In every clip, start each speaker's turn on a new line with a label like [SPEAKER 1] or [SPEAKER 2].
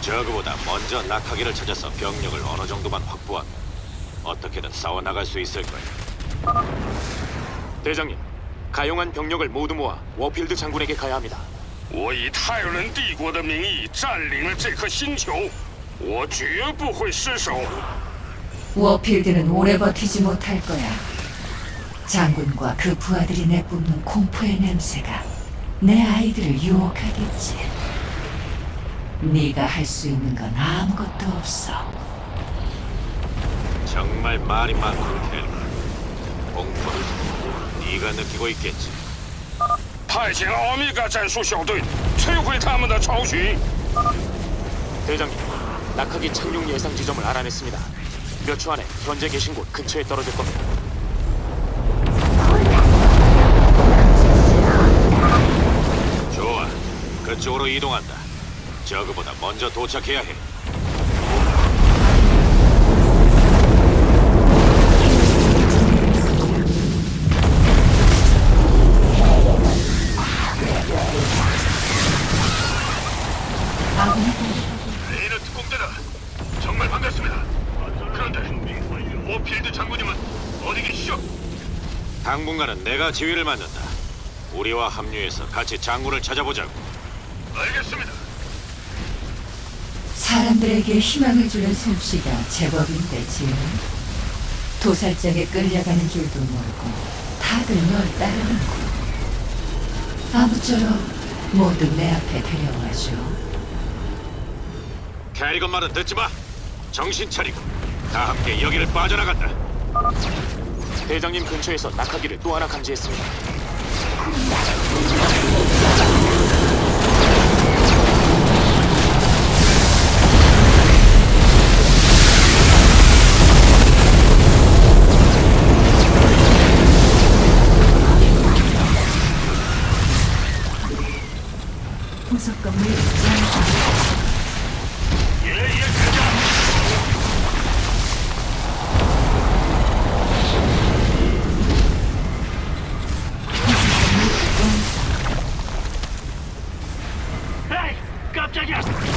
[SPEAKER 1] 저그보다 먼저 낙하기를 찾아서 병력을 어느 정도만 확보하면 어떻게든 싸워 나갈 수 있을 거야.
[SPEAKER 2] 대장님, 가용한 병력을 모두 모아 워필드 장군에게 가야 합니다.
[SPEAKER 3] 我以泰伦帝国的名义占领了这颗星球，我绝不会失手。
[SPEAKER 4] 워필드는 오래 버티지 못할 거야. 장군과 그 부하들이 내뿜는 공포의 냄새가 내 아이들을 유혹하겠지. 네가 할 수 있는 건 아무것도 없어.
[SPEAKER 1] 정말 말이 많군, 켈. 공포를 네가 느끼고 있겠지.
[SPEAKER 3] 派遣奥米伽战术小队摧毁他们的巢群。
[SPEAKER 2] 대장님, 낙하기 착륙 예상 지점을 알아냈습니다. 몇 초 안에 현재 계신 곳 근처에 떨어질 겁니다.
[SPEAKER 1] 좋아, 그쪽으로 이동한다. 저그보다 먼저 도착해야 해.
[SPEAKER 5] 아군이
[SPEAKER 3] 레이너 특공대다. 정말 반갑습니다. 그런데 워필드 장군님은 어디 계시죠?
[SPEAKER 1] 당분간은 내가 지휘를 맡는다. 우리와 합류해서 같이 장군을 찾아보자고.
[SPEAKER 4] 사람들에게 희망을 주는 솜씨가 제법인데 지금 도살장에 끌려가는 줄도 모르고 다들 널 따르는군. 아무쪼록 모두 내 앞에 데려와줘.
[SPEAKER 1] 캐리건 말은 듣지 마. 정신 차리고 다 함께 여기를 빠져나간다.
[SPEAKER 2] 대장님 근처에서 낙하기를 또 하나 감지했습니다.
[SPEAKER 3] 깜짝이야.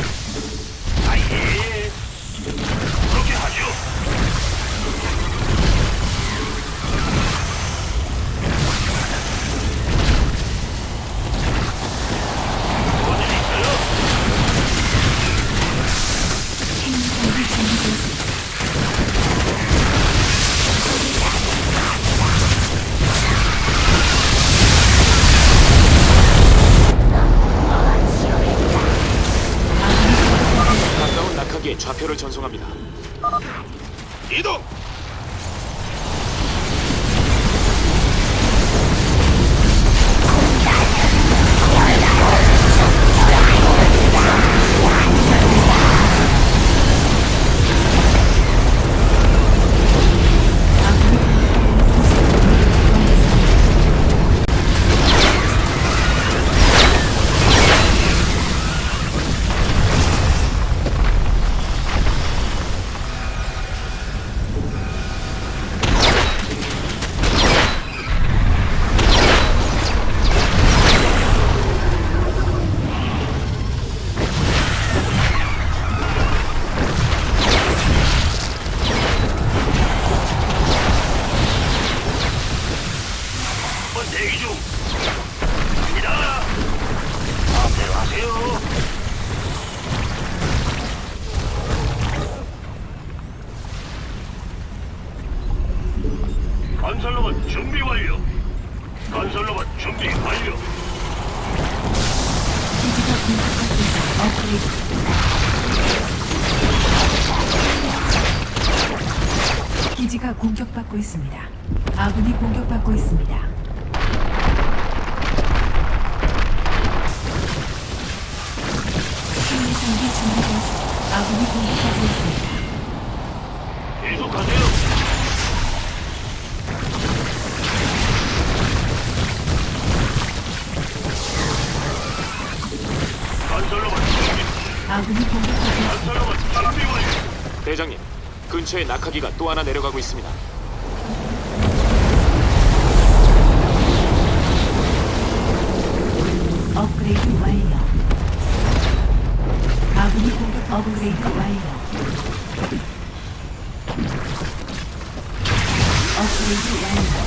[SPEAKER 2] 좌표를 전송합니다.
[SPEAKER 1] 이동.
[SPEAKER 3] 준비 완료. 건설로봇 준비 완료.
[SPEAKER 5] 기지가 공격받고 있어. 업그레이드. 기지가 공격받고 있습니다. 아군이 공격받고 있습니다. 생리상이 준비되었습니다. 아군이 공격하고 있습니다.
[SPEAKER 2] 대장님, 근처에 낙하기가 또 하나 내려가고 있습니다.
[SPEAKER 5] 업그레이드 완료. 아군이 공격 업그레이드 완료. 업그레이드 완료.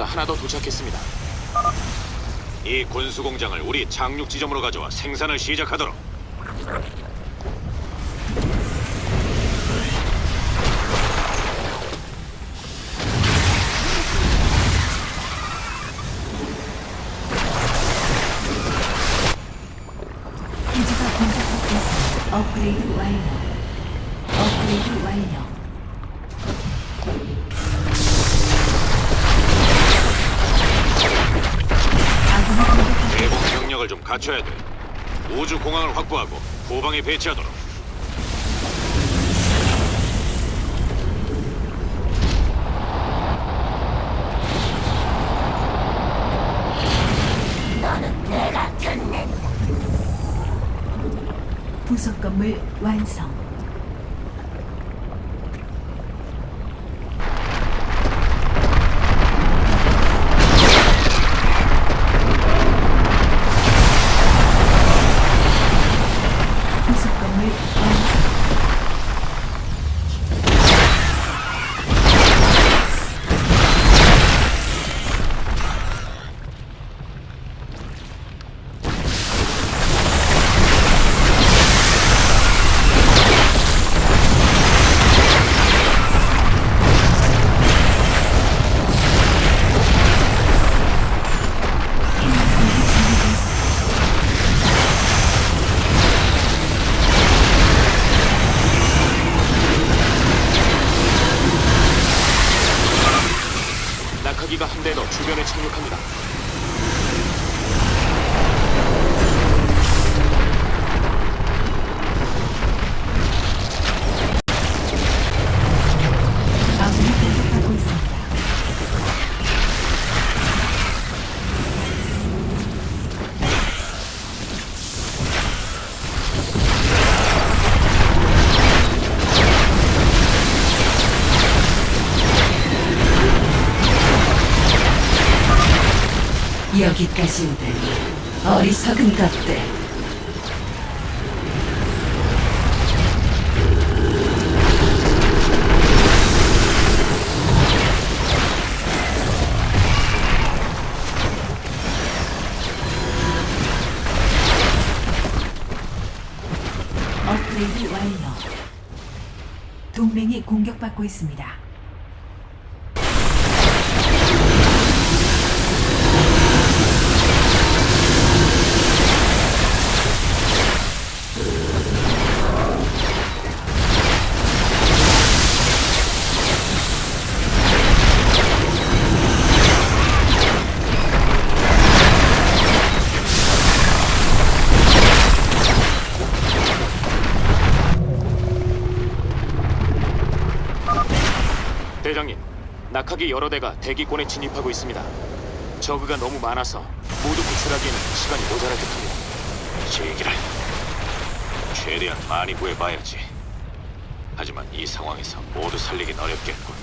[SPEAKER 2] 낙하기가 하나 더 도착했습니다.
[SPEAKER 1] 이 군수 공장을 우리 착륙 지점으로 가져와 생산을 시작하도록. 갖춰야 돼. 우주 공항을 확보하고 후방에 배치하도록.
[SPEAKER 5] 부속 건물 완성.
[SPEAKER 2] 주변에 착륙합니다.
[SPEAKER 4] 여기까지 오다니 어리석은 것들.
[SPEAKER 5] 업그레이드 완료. 동맹이 공격받고 있습니다.
[SPEAKER 2] 낙하기 여러 대가 대기권에 진입하고 있습니다. 저그가 너무 많아서 모두 구출하기에는 시간이 듯합니다.
[SPEAKER 1] 제기를 최대한 많이 구해봐야지. 하지만 이 상황에서 모두 살리긴 어렵겠군.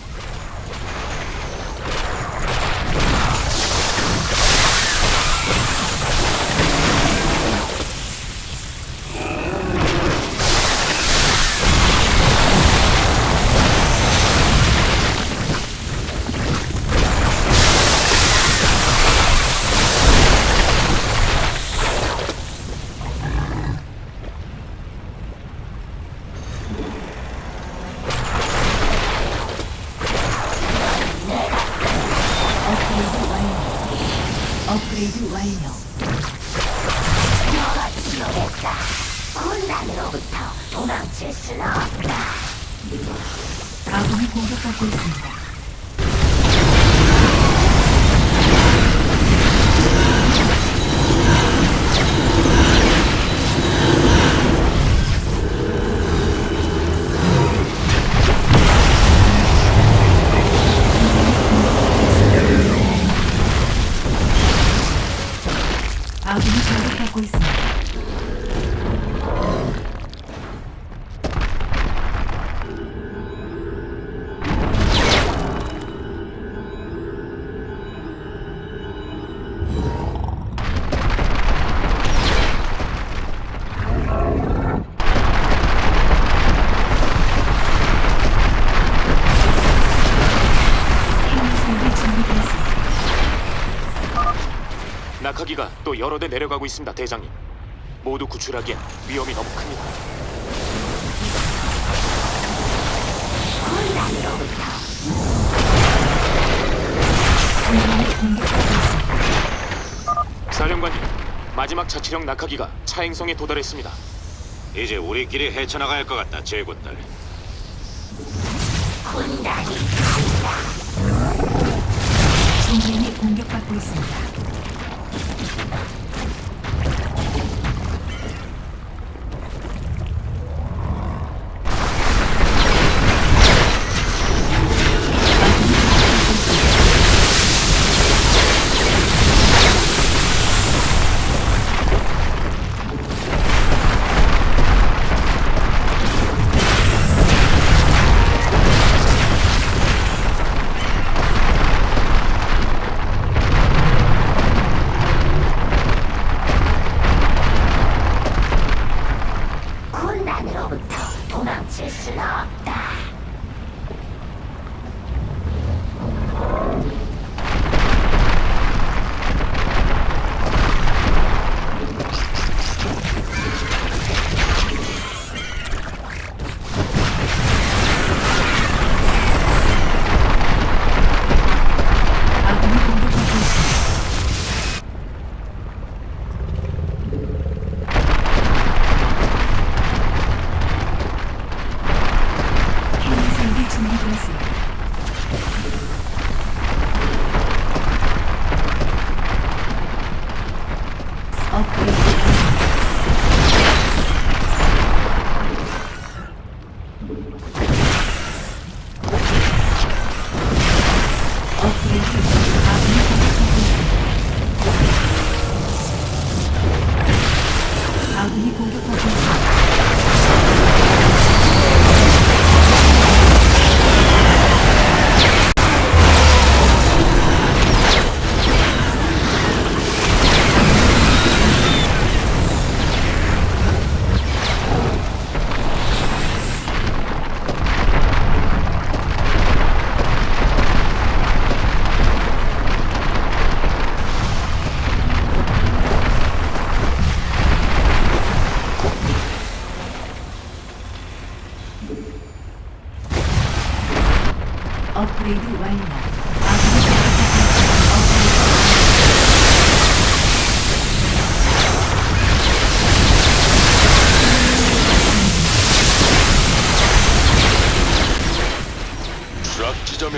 [SPEAKER 2] 낙하기가 또 여러 대 내려가고 있습니다, 대장님. 모두 구출하기엔 위험이 너무 큽니다. 사령관님, 마지막 자치령 낙하기가 차행성에 도달했습니다.
[SPEAKER 1] 이제 우리끼리 헤쳐나가야 할것 같다, 제군들.
[SPEAKER 5] 동맹이 공격받고 있습니다. 업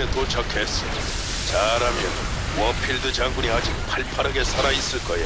[SPEAKER 6] 지점에 도착했어. 잘하면 워필드 장군이 아직 팔팔하게 살아 있을 거야.